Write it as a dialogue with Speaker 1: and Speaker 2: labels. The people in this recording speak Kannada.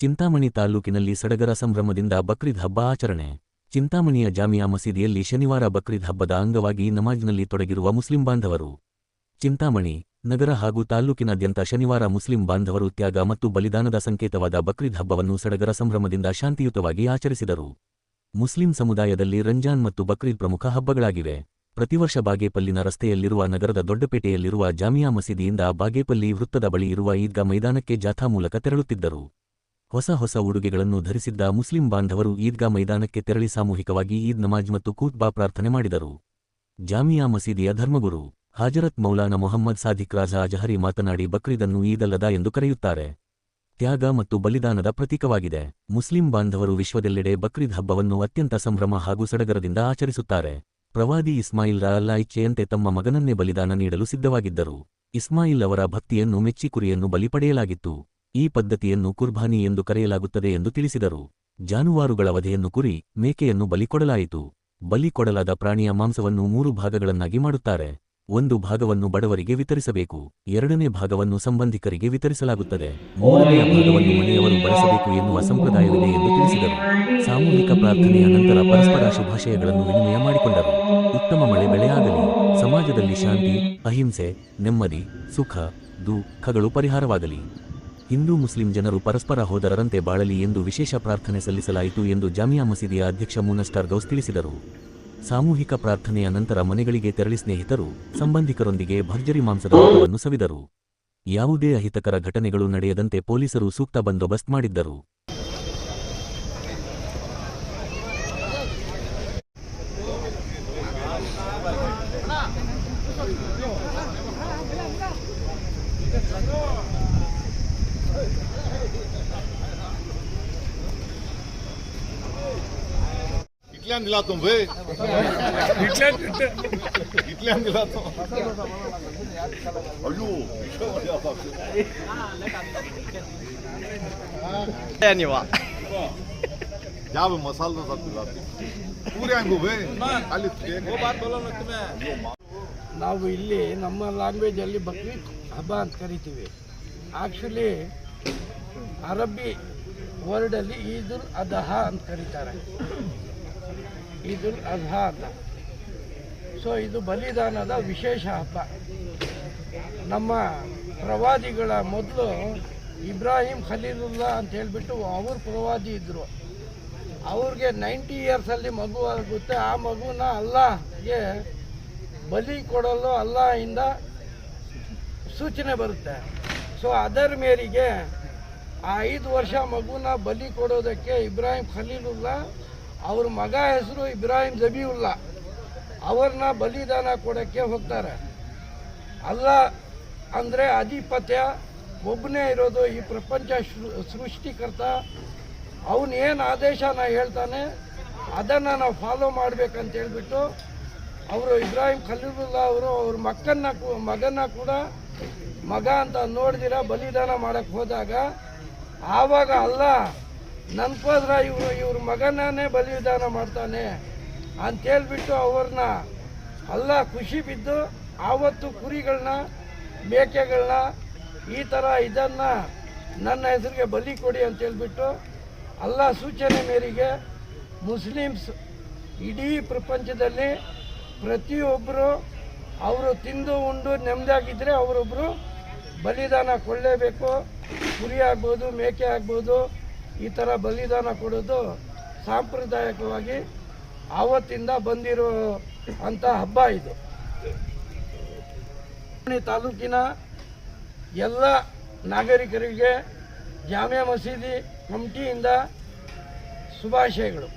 Speaker 1: ಚಿಂತಾಮಣಿ ತಾಲ್ಲೂಕಿನಲ್ಲಿ ಸಡಗರ ಸಂಭ್ರಮದಿಂದ ಬಕ್ರೀದ್ ಹಬ್ಬ ಆಚರಣೆ. ಚಿಂತಾಮಣಿಯ ಜಾಮಿಯಾ ಮಸೀದಿಯಲ್ಲಿ ಶನಿವಾರ ಬಕ್ರೀದ್ ಹಬ್ಬದ ಅಂಗವಾಗಿ ನಮಾಜ್ನಲ್ಲಿ ತೊಡಗಿರುವ ಮುಸ್ಲಿಂ ಬಾಂಧವರು. ಚಿಂತಾಮಣಿ ನಗರ ಹಾಗೂ ತಾಲ್ಲೂಕಿನಾದ್ಯಂತ ಶನಿವಾರ ಮುಸ್ಲಿಂ ಬಾಂಧವರು ತ್ಯಾಗ ಮತ್ತು ಬಲಿದಾನದ ಸಂಕೇತವಾದ ಬಕ್ರೀದ್ ಹಬ್ಬವನ್ನು ಸಡಗರ ಸಂಭ್ರಮದಿಂದ ಶಾಂತಿಯುತವಾಗಿ ಆಚರಿಸಿದರು. ಮುಸ್ಲಿಂ ಸಮುದಾಯದಲ್ಲಿ ರಂಜಾನ್ ಮತ್ತು ಬಕ್ರೀದ್ ಪ್ರಮುಖ ಹಬ್ಬಗಳಾಗಿವೆ. ಪ್ರತಿವರ್ಷ ಬಾಗೇಪಲ್ಲಿನ ರಸ್ತೆಯಲ್ಲಿರುವ ನಗರದ ದೊಡ್ಡಪೇಟೆಯಲ್ಲಿರುವ ಜಾಮಿಯಾ ಮಸೀದಿಯಿಂದ ಬಾಗೇಪಲ್ಲಿ ವೃತ್ತದ ಬಳಿ ಇರುವ ಈದ್ಗಾ ಮೈದಾನಕ್ಕೆ ಜಾಥಾ ಮೂಲಕ ತೆರಳುತ್ತಿದ್ದರು. ಹೊಸ ಹೊಸ ಉಡುಗೆಗಳನ್ನು ಧರಿಸಿದ್ದ ಮುಸ್ಲಿಂ ಬಾಂಧವರು ಈದ್ಗಾ ಮೈದಾನಕ್ಕೆ ತೆರಳಿ ಸಾಮೂಹಿಕವಾಗಿ ಈದ್ ನಮಾಜ್ ಮತ್ತು ಕೂತ್ಬಾ ಪ್ರಾರ್ಥನೆ ಮಾಡಿದರು. ಜಾಮಿಯಾ ಮಸೀದಿಯ ಧರ್ಮಗುರು ಹಾಜರತ್ ಮೌಲಾನ ಮೊಹಮ್ಮದ್ ಸಾದಿಕ್ ರಾಜಾ ಅಜಹರಿ ಮಾತನಾಡಿ, ಬಕ್ರೀದನ್ನು ಈದಲ್ಲದ ಎಂದು ಕರೆಯುತ್ತಾರೆ. ತ್ಯಾಗ ಮತ್ತು ಬಲಿದಾನದ ಪ್ರತೀಕವಾಗಿದೆ. ಮುಸ್ಲಿಂ ಬಾಂಧವರು ವಿಶ್ವದೆಲ್ಲೆಡೆ ಬಕ್ರೀದ್ ಹಬ್ಬವನ್ನು ಅತ್ಯಂತ ಸಂಭ್ರಮ ಹಾಗೂ ಸಡಗರದಿಂದ ಆಚರಿಸುತ್ತಾರೆ. ಪ್ರವಾದಿ ಇಸ್ಮಾಯಿಲ್ ರ ಅಲ್ಲಾ ಇಚ್ಛೆಯಂತೆ ತಮ್ಮ ಮಗನನ್ನೇ ಬಲಿದಾನ ನೀಡಲು ಸಿದ್ಧವಾಗಿದ್ದರು. ಇಸ್ಮಾಯಿಲ್ ಅವರ ಭಕ್ತಿಯನ್ನು ಮೆಚ್ಚಿ ಕುರಿಯನ್ನು ಬಲಿ ಪಡೆಯಲಾಗಿತ್ತು. ಈ ಪದ್ಧತಿಯನ್ನು ಕುರ್ಬಾನಿ ಎಂದು ಕರೆಯಲಾಗುತ್ತದೆ ಎಂದು ತಿಳಿಸಿದರು. ಜಾನುವಾರುಗಳ ವಧೆಯನ್ನು ಕುರಿ, ಮೇಕೆಯನ್ನು ಬಲಿ ಕೊಡಲಾಯಿತು. ಬಲಿ ಕೊಡಲಾದ ಪ್ರಾಣಿಯ ಮಾಂಸವನ್ನು ಮೂರು ಭಾಗಗಳನ್ನಾಗಿ ಮಾಡುತ್ತಾರೆ. ಒಂದು ಭಾಗವನ್ನು ಬಡವರಿಗೆ ವಿತರಿಸಬೇಕು, ಎರಡನೇ ಭಾಗವನ್ನು ಸಂಬಂಧಿಕರಿಗೆ ವಿತರಿಸಲಾಗುತ್ತದೆ. ಮೂರನೆಯ ಭಾಗವನ್ನು ಮನೆಯವರು ಬಳಸಬೇಕು ಎನ್ನುವ ಸಂಪ್ರದಾಯವಿದೆ ಎಂದು ತಿಳಿಸಿದರು. ಸಾಮೂಹಿಕ ಪ್ರಾರ್ಥನೆಯ ನಂತರ ಪರಸ್ಪರ ಶುಭಾಶಯಗಳನ್ನು ವಿನಿಮಯ ಮಾಡಿಕೊಂಡರು. ಉತ್ತಮ ಮಳೆ ಬೆಳೆಯಾಗಲಿ, ಸಮಾಜದಲ್ಲಿ ಶಾಂತಿ, ಅಹಿಂಸೆ, ನೆಮ್ಮದಿ, ಸುಖ, ದುಃಖಗಳು ಪರಿಹಾರವಾಗಲಿ. ಹಿಂದೂ ಮುಸ್ಲಿಂ ಜನರು ಪರಸ್ಪರ ಹೋದರರಂತೆ ಬಾಳಲಿ ಎಂದು ವಿಶೇಷ ಪ್ರಾರ್ಥನೆ ಸಲ್ಲಿಸಲಾಯಿತು ಎಂದು ಜಾಮಿಯಾ ಮಸೀದಿಯ ಅಧ್ಯಕ್ಷ ಮೂನಸ್ಟಾರ್ ಗೌಸ್ ತಿಳಿಸಿದರು. ಸಾಮೂಹಿಕ ಪ್ರಾರ್ಥನೆಯ ನಂತರ ಮನೆಗಳಿಗೆ ತೆರಳಿ ಸ್ನೇಹಿತರು, ಸಂಬಂಧಿಕರೊಂದಿಗೆ ಭರ್ಜರಿ ಮಾಂಸದ ಊಟವನ್ನು ಸವಿದರು. ಯಾವುದೇ ಅಹಿತಕರ ಘಟನೆಗಳು ನಡೆಯದಂತೆ ಪೊಲೀಸರು ಸೂಕ್ತ ಬಂದೋಬಸ್ತ್ ಮಾಡಿದ್ದರು.
Speaker 2: इटल्यान दिला तू भय इटल्यान दिला तो अयो
Speaker 3: ನೀವು
Speaker 2: ಯಾವ ಮಸಾಲ ದೋಸೆ ದಿಲ್ಲ ಪೂರಿ ಹಂಗು ಭಯ ಅಲ್ಲಿ
Speaker 4: ನಾವು ಇಲ್ಲಿ ನಮ್ಮ ಲ್ಯಾಂಗ್ವೇಜಲ್ಲಿ ಬಕ್ರೀದ್ ಹಬ್ಬ ಅಂತ ಕರಿತೀವಿ ಆ್ಯಕ್ಚುಲಿ ಅರಬ್ಬಿ ವರ್ಡಲ್ಲಿ ಈದುಲ್ ಅದಹ ಅಂತ ಕರೀತಾರೆ. ಈದುಲ್ ಅದಹ ಅಂತ. ಸೊ ಇದು ಬಲಿದಾನದ ವಿಶೇಷ ಹಬ್ಬ. ನಮ್ಮ ಪ್ರವಾದಿಗಳ ಮೊದಲು ಇಬ್ರಾಹಿಂ ಖಲೀಲುಲ್ಲಾ ಅಂತ ಹೇಳಿಬಿಟ್ಟು ಅವ್ರ ಪ್ರವಾದಿ ಇದ್ದರು ಅವ್ರಿಗೆ ನೈಂಟಿ ಇಯರ್ಸಲ್ಲಿ ಮಗು ಆಗುತ್ತೆ. ಆ ಮಗುನ ಅಲ್ಲಾಗೆ ಬಲಿ ಕೊಡಲು ಅಲ್ಲಾಹಿಂದ ಸೂಚನೆ ಬರುತ್ತೆ. ಸೊ ಅದರ ಮೇರೆಗೆ ಆ ಐದು ವರ್ಷ ಮಗುನ ಬಲಿ ಕೊಡೋದಕ್ಕೆ ಇಬ್ರಾಹಿಂ ಖಲೀಲುಲ್ಲಾ, ಅವ್ರ ಮಗ ಹೆಸರು ಇಬ್ರಾಹಿಂ ಜಬೀವುಲ್ಲಾ. ಅವ್ರನ್ನ ಬಲಿದಾನ ಕೊಡೋಕ್ಕೆ ಹೋಗ್ತಾರೆ. ಅಲ್ಲ ಅಂದರೆ ಅಧಿಪತ್ಯ ಒಬ್ಬನೇ ಇರೋದು ಈ ಪ್ರಪಂಚ ಸೃಷ್ಟಿಕರ್ತ. ಅವನು ಏನು ಆದೇಶನ ಹೇಳ್ತಾನೆ, ಅದನ್ನು ನಾವು ಫಾಲೋ ಮಾಡಬೇಕಂತ ಹೇಳ್ಬಿಟ್ಟು, ಅವರು ಇಬ್ರಾಹಿಂ ಖಲೀಲುಲ್ಲಾ ಅವರು ಅವ್ರ ಮಕ್ಕನ್ನ ಮಗನ್ನ ಮಗನ ಕೂಡ ಮಗ ಅಂತ ನೋಡಿದಿರ, ಬಲಿದಾನ ಮಾಡಕ್ಕೆ ಹೋದಾಗ? ಆವಾಗ ಅಲ್ಲ, ನನ್ಕೋದ್ರ ಇವರು, ಇವ್ರ ಮಗನೇ ಬಲಿದಾನ ಮಾಡ್ತಾನೆ ಅಂತೇಳ್ಬಿಟ್ಟು ಅವ್ರನ್ನ ಅಲ್ಲ, ಖುಷಿ ಬಿದ್ದು ಆವತ್ತು ಕುರಿಗಳನ್ನ ಮೇಕೆಗಳನ್ನ ಈ ಥರ ಇದನ್ನು ನನ್ನ ಹೆಸರಿಗೆ ಬಲಿ ಕೊಡಿ ಅಂತ ಹೇಳ್ಬಿಟ್ಟು ಅಲ್ಲ ಸೂಚನೆ ಮೇರೆಗೆ ಮುಸ್ಲಿಮ್ಸ್ ಇಡೀ ಪ್ರಪಂಚದಲ್ಲಿ ಪ್ರತಿಯೊಬ್ಬರು ಅವರು ತಿಂದು ಉಂಡು ನೆಮ್ಮದಿಯಾಗಿದ್ದರೆ ಅವರೊಬ್ಬರು ಬಲಿದಾನ ಕೊಡಲೇಬೇಕು. ಕುರಿ ಆಗ್ಬೋದು, ಮೇಕೆ ಆಗ್ಬೋದು, ಈ ಥರ ಬಲಿದಾನ ಕೊಡೋದು ಸಾಂಪ್ರದಾಯಿಕವಾಗಿ ಆವತ್ತಿಂದ ಬಂದಿರೋ ಅಂಥ ಹಬ್ಬ ಇದು. ತಾಲೂಕಿನ ಎಲ್ಲ ನಾಗರಿಕರಿಗೆ ಜಾಮಿಯಾ ಮಸೀದಿ ಕಮಿಟಿಯಿಂದ ಶುಭಾಶಯಗಳು.